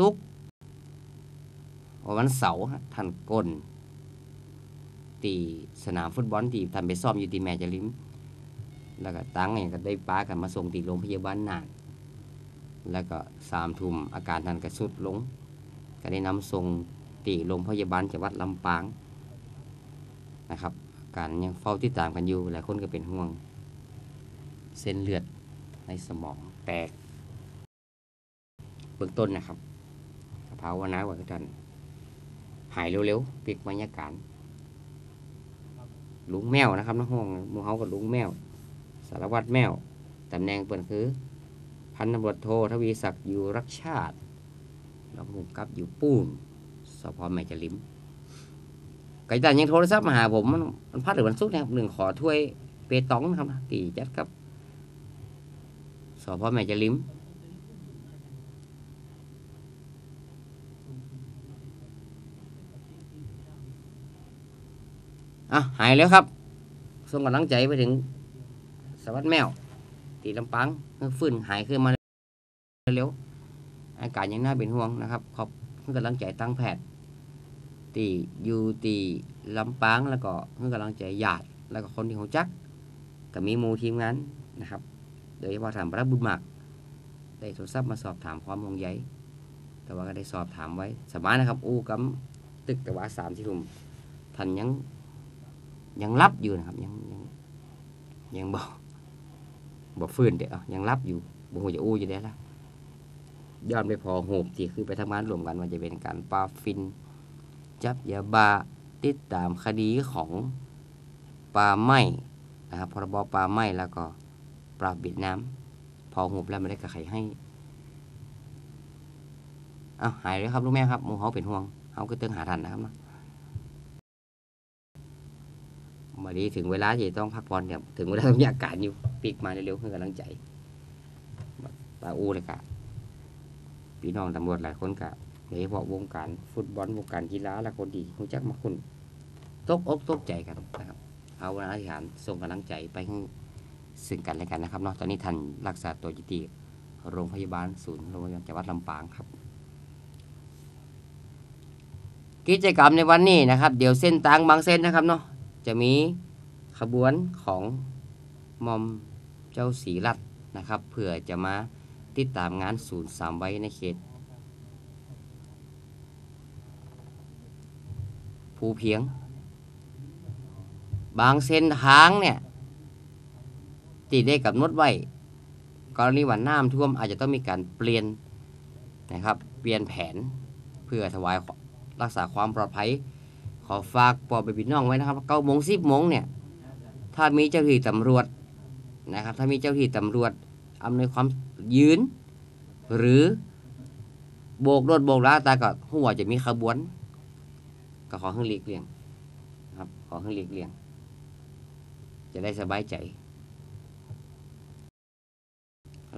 ศุกร์วันเสาร์ท่านกลตีสนามฟุตบอลที่ท่านไปซ้อมอยู่ที่แม่จลิม แล้วก็ตั้งเนี่ยก็ได้ป้ากันมาส่งที่โรงพยาบาลนาน แล้วก็สามทุ่มอาการท่านก็สุดลง ก็ได้นำส่งตีโรงพยาบาลจังหวัดลำปางนะครับ การยังเฝ้าติดตามกันอยู่หลายคนก็เป็นห่วง เส้นเลือดในสมองแตกเบื้องต้นนะครับาวนาว่าท่านหายเร็วๆปิกบรรยากาศลุงแมวนะครับน้องห้องหมูเฮากับลุงแมว สารวัตรแมวตำแหน่งเปิดคือ พันตำรวจโททวีศักดิ์อยู่รักชาติรองผู้กำกับอยู่ปูนสพแม่จลิมไก่ตันยังโทรศัพท์มาหาผมมันมันพัดหรือวันศุกนะครับหนึ่งขอถ้วยเปตองนะครับตีจัดครับสพแม่จลิม อะหายแล้วครับส่งกำลังใจไปถึงสวัสดแมว ตีลำปังฟื้นหายขึ้นมาเร็วอาการยังน่าเป็นห่วงนะครับ ขอบเพื่อกำลังใจตั้งแพทย์ตีอยู่ตีลำปางแล้วก็เพื่อกำลังใจญาติแล้วก็คนที่ของจักก็มีมูทีมงานนะครับ โดยเฉพาะถามพระบุญมากได้โทรศัพท์มาสอบถามความห่วงใยแต่ว่าก็ได้สอบถามไว้สบายนะครับ อู้กำตึกแต่ว่าสามที่ทุ่มท่านยัง ยังรับอยู่นะครับ ยังยังยังบอกบอกฟื้นเดี๋ยวยังรับอยู่บ่ฮู้จะอู้อยู่ได้ละยอนไปพอโหบที่คือไปทำงานรวมกันมันจะเป็นการปาฟิน จับยาบาติดตามคดีของปลาไหมนะครับพรบปลาไหมแล้วก็ปราบบิดน้ำพอหบแล้วไม่ได้กระไขให้อ้าหายเลยครับลูกแม่ครับมูเฮาเป็นห่วงเฮาก็เตือนหาทันนะครับเนาะ มาดีถึงเวลาที่ต้องพักผ่อนเนี่ยถึงเวลาต้องมีอาการอยู่ปีกมาเร็วๆเพื่อกำลังใจปาอูเลยกะพี่น้องตำรวจหลายคนกะโดยเฉพาะวงการฟุตบอลวงการกีฬาและคนดีรู้จักมาคุณตกอกตกใจกันนะครับ เอาวันอธิษฐานส่งกำลังใจไปให้ซึ่งกันและกันนะครับเนาะตอนนี้ท่านรักษาตัวอยู่ที่โรงพยาบาลศูนย์โรงพยาบาลจังหวัดลำปางครับ กิจกรรมในวันนี้นะครับ เดี๋ยวเส้นตางบางเส้นนะครับเนาะจะมี ขบวนของมอมเจ้าศรีรัตน์นะครับ เพื่อจะมาติดตามงานศูนย์สามไว้ในเขต ภูเพียง บางเส้นทางเนี่ยติดได้กับนดไว้กรณีว่าน้ำท่วมอาจจะต้องมีการเปลี่ยนนะครับ เปลี่ยนแผนเพื่อถวายรักษาความปลอดภัย ขอฝากปอไปพี่น้องไว้นะครับเก้าโมงสิบโมงเนี่ย ถ้ามีเจ้าหน้าที่ตำรวจนะครับถ้ามีเจ้าหน้าที่ตำรวจอำนวยความยืน หรือโบกรถโบกลาตาก็หัวจะมีขบวน ก็ขอให้หลีกเลี่ยงนะครับขอให้หลีกเลี่ยง จะได้สบายใจ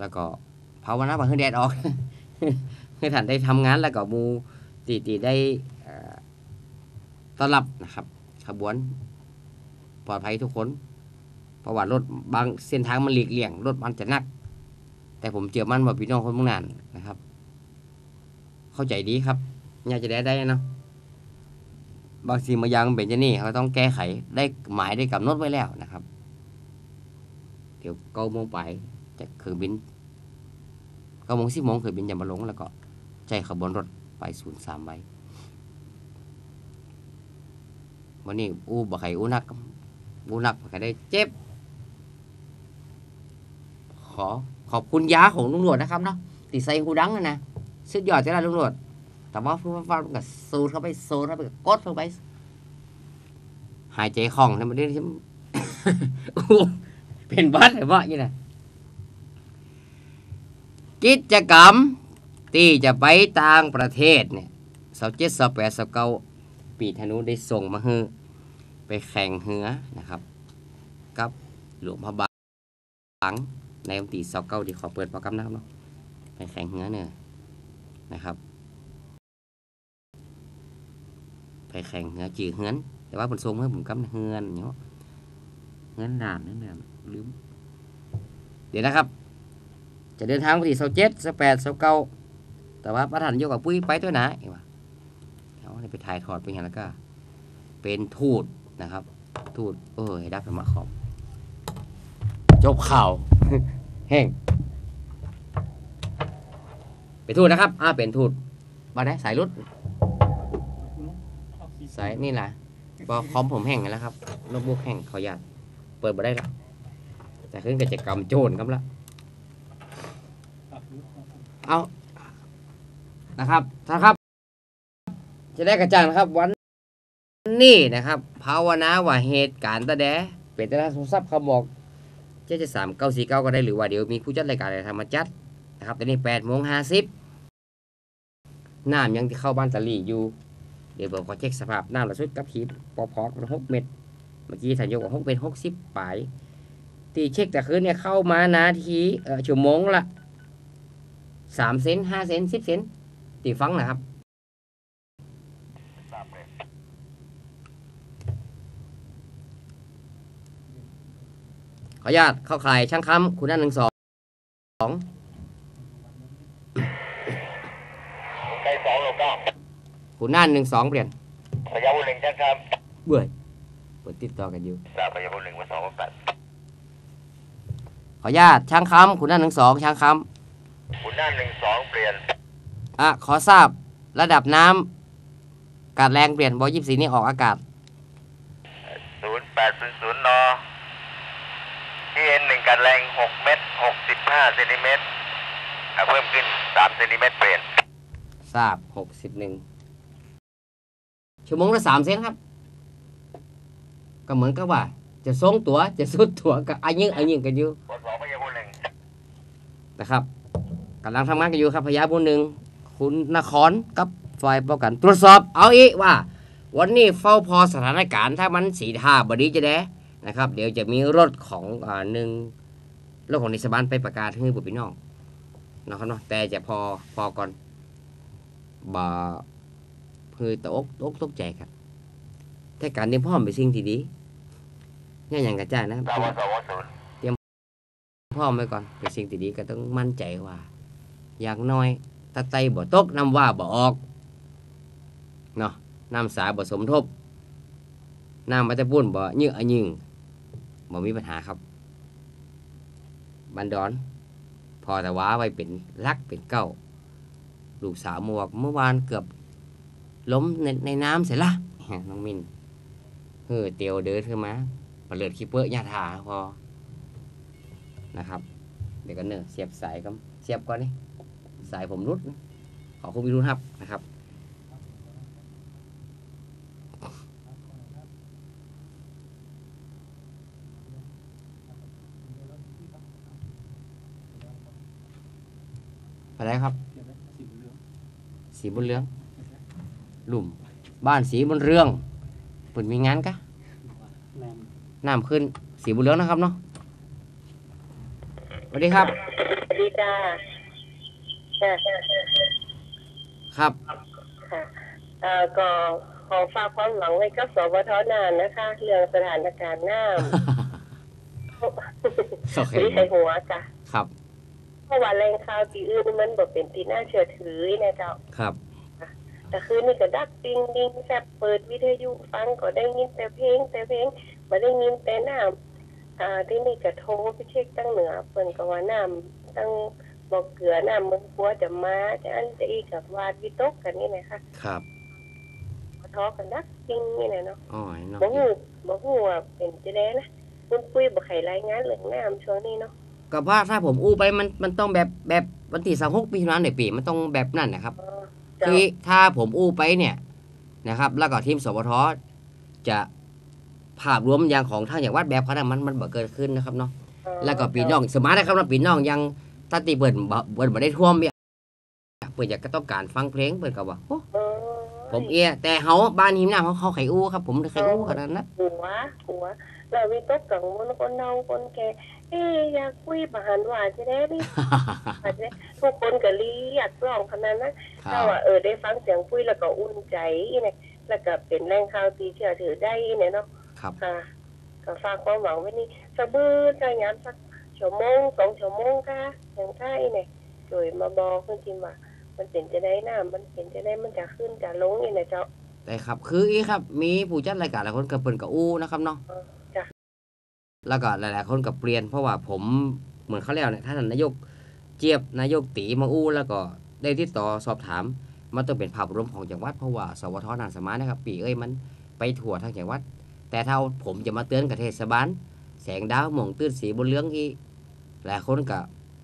แล้วก็ภาวนาว่าให้แดดออกให้ท่านได้ทำงานแล้วก็มูตีตีได้ต้อนรับนะครับ ขบวน ปลอดภัยทุกคน เพราะว่ารถบางเส้นทางมันหลีกเลี่ยงรถมันจะหนัก แต่ผมเจอมันว่าพี่น้องคนเมุ่งนานนะครับ เข้าใจดีครับอยากจะได้ได้เนาะบางสิ่งบางอย่างเป็นจะนี่เขาต้องแก้ไขได้หมายได้กำหนดไว้แล้วนะครับ เดี๋ยวเก้าโมงไปจะเครื่องบินเก้าโมงสิบโมงเครื่องบินจะมาลงแล้วก็ใจขบวนรถไปศูนย์สามใบวันนี้อู้บ่ไข่อู้นักอู้นักบ่ไข่ได้เจ็บ ขอขอบคุณยาของลุงหลวดนะครับเนาะติดใส่หูดังนะนะสุดยอดจ้าลุงหลวด แต่ว่าพูดว่ากับสูดเข้าไปสูดเข้าไปกดเข้าไป หายใจคล่องนะมันได้ใช่อู้เป็นบัดหรือว่าอย่างไรกิจกรรมที่จะไปต่างประเทศเนี่ยสาวเจ็ดสาวแปดสาวเก้าปีธนุได้ส่งมาให้ไปแข่งเหือนะครับ กับหลวงพระบาง ในวันที่เก้าที่ขอเปิดโปรแกรมนะครับเนาะไปแข่งเหือเนี่ยนะครับ ไปแข่งเหือจือเหือน แต่ว่าผมส่งให้ผมกำเฮือนเนาะเฮือนด่านนั่นแหละลืมเดี๋ยวนะครับ จะเดินทางไปที่เสาเจ็ดเสาแปดเสาเก้าแต่ว่าประธานนายกกับปุ้ยไปตัวนะเห็นปะเอาเนี่ยไปถ่ายถอดไปอย่างแล้วก็ เป็นทูตนะครับ ทูตเออให้ดับธรรมะขอบ จบข่าว แห้งเป็นทูตนะครับ อ่าเป็นทูตมาได้สายรุดสายนี่แหละบอคอมผมแห้งแล้วครับโน้ตบุ๊กแห้งขออนุญาตเปิดมาได้แล้วแต่ขึ้นกิจกรรมโจรครับละเอานะครับนะครับ จะได้กระจ่างนะครับวันนี้นะครับ ภาวนาว่าเหตุการณ์ตะแดเป็นตะโทรศัพท์เขาบอก เจ็ดสามเก้าสี่เก้าก็ได้หรือว่าเดี๋ยวมีผู้จัดรายการอะไรทำมาจัดนะครับตอนนี้แปดโมงห้าสิบน้ำยังที่เข้าบ้านตะลี่อยู่ เดี๋ยวผมขอเช็คสภาพน้ำละสุดกับขีดปอพอกหกเม็ดเมื่อกี้ถ่ายยกว่าหกเป็นหกสิบปลายตีเช็คแต่คืนเนี่ยเข้ามานาทีเออชั่วโมงละสามเซนห้าเซนสิบเซนตีฟังนะครับ ออนุญาตเข้าข่ายช่างคำคุณนั่นหนึ่งสองไกลสองโลเก้าคุณนั่นหนึ่งสองเปลี่ยนพยาบุญหนึ่งช่างครับเบื่อเปิดติดต่อกันอยู่ทราบพยาบุญหนึ่งวันสองวันแปดขออนุญาตช่างคำคุณนั่นหนึ่งสองช่างคคุณนั่นหนึ่งสองเปลี่ยนำอะขอทราบระดับน้ำการแรงเปลี่ยนบอยี่สีนี่ออกอากาศศูนย์แปดศูนย์ศูนย์นอที่เอ็นหนึ่ง กันแรงหกเมตรหกสิบห้าเซนติเมตรอะเพิ่มขึ้นสามเซนติเมตรเปลี่ยนทราบหกสิบหนึ่งชั่วโมงละสามเซนครับ ก็เหมือนกับว่า จะทรงตัวจะสุดตัวกับอายิงอายิงกันอยู่วันสองพยาบุญหนึ่งนะครับกำลังทำงานกันอยู่ครับพยาบุญหนึ่งคุณนครกับฝ่ายป้องกัน ตรวจสอบเอาอีกว่า วันนี้เฝ้าพอสถานการณ์ถ้ามันสีท่าบดีจะได้ นะครับ เดี๋ยวจะมีรถของอ่าหนึ่งรถของนิสบันไปประกาศให้บุตรพี่น้องนะครับเนาะแต่จะพอพอก่อนบ่เพื่อตกตกตกใจครับแต่การเตรียมพร้อมเป็นสิ่งที่ดีเนี่ยอย่างกระจายนะสามวันสองวันศูนย์พร้อมไว้ก่อนเป็นสิ่งที่ดีก็ต้องมั่นใจว่า อย่างน้อยถ้าไตบ่ตกน้ำว่าบ่ออกเนาะน้ำสาบ่สมทบน้ำมันจะปุ้นบ่เยื้ออะยิง บ่มีปัญหาครับ บันดอน พอแต่ว่าไว้เป็นรักเป็นเก้า ลูกสาวหมวกเมื่อวานเกือบ ล้มในในน้ำเสร็จละน้องมินเฮ้อเตียวเดินขึ้นมาปเลือดขี้เปื้อยาทาพอ นะครับ เดี๋ยวกันเนอะเสียบสายก็เสียบก่อนนี่ สายผมรุด ขอคุณวิรุณครับนะครับ อะไรครับ สีบนเรืองหลุม บ้านสีบนเรืองเปิดมีงานกะน้ำขึ้นสีบนเรืองนะครับเนาะสวัสดีครับสวัสดีจ้าจ้าครับค่ะเอ่อก็ขอฝากความหวังไว้กับสวทนานนะคะ เรื่องสถานการณ์น้ำ โอเคนี่ใส่หัวจ้ะครับ เพราะว่าแรงข่าวตีอื่นมันบอกเป็นตีน่าเชื่อถือนะเจ้าครับแต่คืนนี้ก็ดักติงดิงแซบเปิดวิทยุฟังก็ได้ยินแต่เพลง แต่เพลงมาได้ยินแต่น้ำอ่าที่นี่ก็โทรไปเช็คตั้งเหนือเปิ่นก็ว่าน้ำตั้งบอกเกลือน้ำมึงกลัวจะมาจะอันจะอีกกับวาดวิตกกันนี่นะคะครับทอกันดักจริงนี่แหละเนาะอ๋อเนาะบ่ฮู้บ่ฮู้ว่าเป็นจะได้นะคุณปุ้ยบ่ใครรายงานเรื่องน้ำช่วงนี้เนาะ กับว่าถ้าผมอู้ไปมันมันต้องแบบแบบวันที่สามหกปีนั้นในปีมันต้องแบบนั่นนะครับอ๋อเจ้าคือถ้าผมอู้ไปเนี่ยนะครับ แล้วก็ทีมสวทจะภาพรวมอย่างของทางอย่างวัดแบบเขานะมันมันบ่เกิดขึ้นนะครับเนาะอ๋อแล้วก็ปีน้องสมาร์ทนะครับว่าปีน้องยังตัดตีเปิ่นบ่เปิ่นบ่ได้ท่วมเนี่ยเปิ่นอยากก็ต้องการฟังเพลงเปิ่นก็ว่าโอ้อ๋อ ผมเอียแต่เฮาบ้านหิมน้ำเขาเขาไขอู้ครับ ผมไขอู้ขนาดนั้นหัวหัวแล้ววิตกกังวลคนเฒ่าคนแก่เอ๊ะอยากคุยประหารว่าจะได้ดิว่าจะได้ทุกคนก็เรียกร้องขนาดนั้นครัถ้าบว่าเออได้ฟังเสียงปุ้ยแล้วก็อุ่นใจเนี่ยแล้วก็เป็นแรงข่าวที่เชื่อถือได้เนี่ยเนาะครับค่ะก็ฝากความหวังไว้นี่สะบือจะยามสักชั่วโมงสองชั่วโมงค่ะอย่างใช่เนี่ยโดยมาบอกคุณจิมว่า มันเป็นจะได้น้ำมันเป็นจะได้มันจะขึ้นจะลงนี่นะเจ้าได้ครับคืออีครับ มีผู้จัดรายการหลายคนกับเปิ่นกับอู้นะครับเนาะเออจ้ะแล้วก็หลาย ๆ คนกับเปลี่ยนเพราะว่าผมเหมือนเขาแล้วเนี่ยท่านนายกเจี๊ยบนายกตีมาอู้แล้วก็ได้ติดต่อสอบถามมันต้องเป็นภาพรวมของจังหวัดเพราะว่า สวทนานสมานะครับ ปีเอ้ยมันไปทั่วทั้งจังหวัด แต่ถ้าผมจะมาเตือนกับเทศบาลแสงดาวหม่องตื้นสีบนเรื่องอีหลายคนก็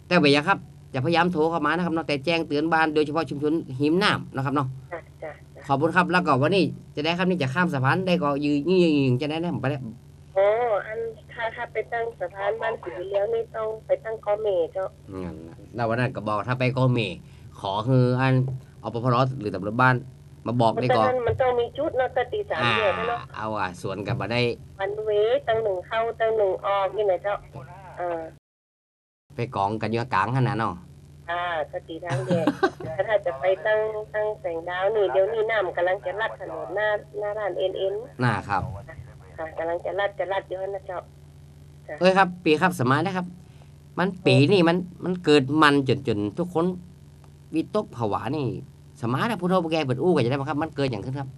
แต่ไปยังครับ จะพยายามโทรเข้ามานะครับเนาะแต่แจ้งเตือนบ้านโดยเฉพาะชุมชนหิมน้ำนะครับเนาะจ้ะจ้ะจ้ะขอบคุณครับแล้วก็วันนี้จะได้ครับนี่จะข้ามสะพานได้ก็ยืนยืนยืนจะได้นะผมไปแล้วอ๋ออันถ้าถ้าไปตั้งสะพานบ้านสีเลี้ยวนี่ต้องไปตั้งกอเมเจ้างั้นนะแล้ววันนั้นก็บอกถ้าไปก็เมขอคืออันอปพรหรือตำรวจบ้านมาบอกมันได้ตอนก่อนนั้นมันต้องมีจุดเนาะแตตีสามอ่าเดือนเนาะเอาอะสวนกับมาได้วันเวตั้งหนึ่งเข้าตั้งหนึ่งออกนี่นะเจ้าอ่า ไปกองกันอยู่กลางขนาดเนาะอ่าสติทางเดียวแต่ถ้าจะไปตั้งตั้งแสงดาวนี่เดี๋ยวนี้น้ำกำลังจะลัดถนนหน้าหน้าร้านเอ็นเอ็นน่าครับค่ะกำลังจะลัดจะลัดเยอะนะเจ้าเอ้ยครับ ปีครับสมัยนะครับ มันปีนี่มันมันเกิดมันจนจนทุกคนวิตกผวานี่ สมัยนะผู้เฒ่าผู้แก่เปิดอู้กันจะได้ไหมครับ มันเกิดอย่างขึ้นครับ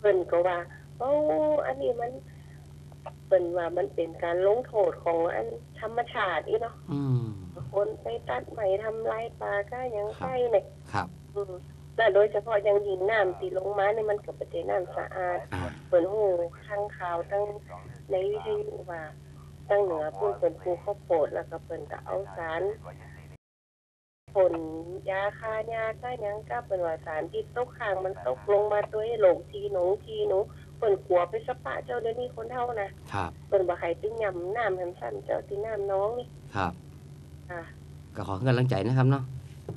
เพิ่นก็ว่าโอ้อันนี้มัน เพิ่นว่ามันเป็นการลงโทษของอันธรรมชาติอีเนาะอืมคนไปตัดไม้ทำลายป่าก็ยังใกล้เนี่ยครับ อืมและโดยเฉพาะอยังหินน้ำตีลงมาเนี่ยมันกับประเทศน้ำสะอาดอ่าเปิดหูข้างข่าวตั้งในวิทยุว่า ตั้งเหนือพูดเป็นภูข้าวโพดแล้วก็เปิ่นก็เอาสารผลยาคายาก็ยังก็เป็นว่าสารที่ตกค้างมันตกลงมาตัวให้หลงทีหนงทีหนู เปิ่นกลัวไปสปะเจ้าเดี๋ยวนี้คนเท่านะครับเปิ่นบ่ให้ตึงยำน้ำหันสั้นเจ้าที่น้ำน้องนี่ครับอ่าก็ขอกำลังใจนะครับเนาะ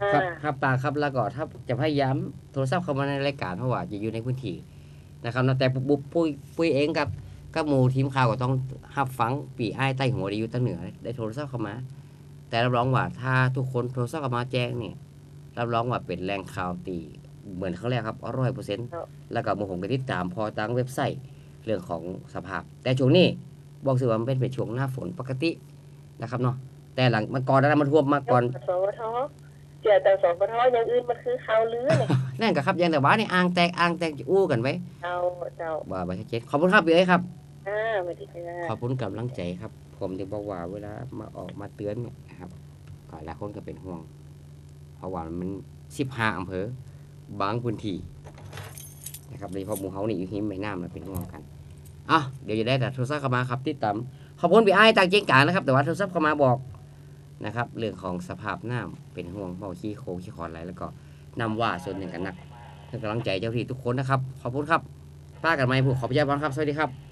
อ่าครับครับตาครับแล้วก็ถ้าจะพยายามโทรศัพท์เข้ามาในรายการเพราะว่าจะอยู่ในพื้นที่นะครับแต่ปุ๊บปุ้ยปุ้ยเองกับกับหมูทีมข่าวก็ต้องรับฟังปีอ้ายใต้หัวดีอยู่ตั้งเหนือได้โทรศัพท์เข้ามา แต่รับรองว่าถ้าทุกคนโทรศัพท์เข้ามาแจ้งเนี่ยรับรองว่าเป็นแรงข่าวตี เหมือนเขาแรกครับร้อยเปอร์เซ็นต์แล้วก็หมูผมก็ติดตามพอตั้งเว็บไซต์เรื่องของสภาพ แต่ช่วงนี้บอกสิว่ามันเป็นเป็นช่วงหน้าฝนปกตินะครับเนาะแต่หลังมาก่อนนั้นมันท่วมมาก่อนสวทเจอแต่สวทอย่างอื่นมันคือข่าวลือเนี่ยนั่นก็ครับอยังแต่ว่านี่อ่างแตกอ่างแตกจะอู้กันไว้เจ้าเจ้าว่าไปชัดเจนขอบคุณครับพี่เอ้ยครับอ่าสวัสดีค่ะขอบคุณกำลังใจครับ ผมถึงบอกว่าเวลามาออกมาเตือนเนี่ยนะครับก็หลายคนก็เป็นห่วงเพราะว่ามันสิบห้าอำเภอ บางพื้นที่นะครับโดยเฉพาะหมู่เฮานี่อยู่หิมไม่น้ำมันเป็นห่วงกันอะเดี๋ยวจะได้แต่โทรศัพท์เข้ามาครับติดตามขอบคุณพี่ไอ้ต่างเจงกานะครับ แต่ว่าโทรศัพท์เข้ามาบอกนะครับ เรื่องของสภาพน้ำเป็นห่วงเมาขี้โคขี้คอนอะไรแล้วก็นำว่าส่วนหนึ่งกันนักให้กำลังใจเจ้าที่ทุกคนนะครับ ขอบคุณครับป้ากันไหมผู้ขอบพระเจ้าบ้างครับ สวัสดีครับ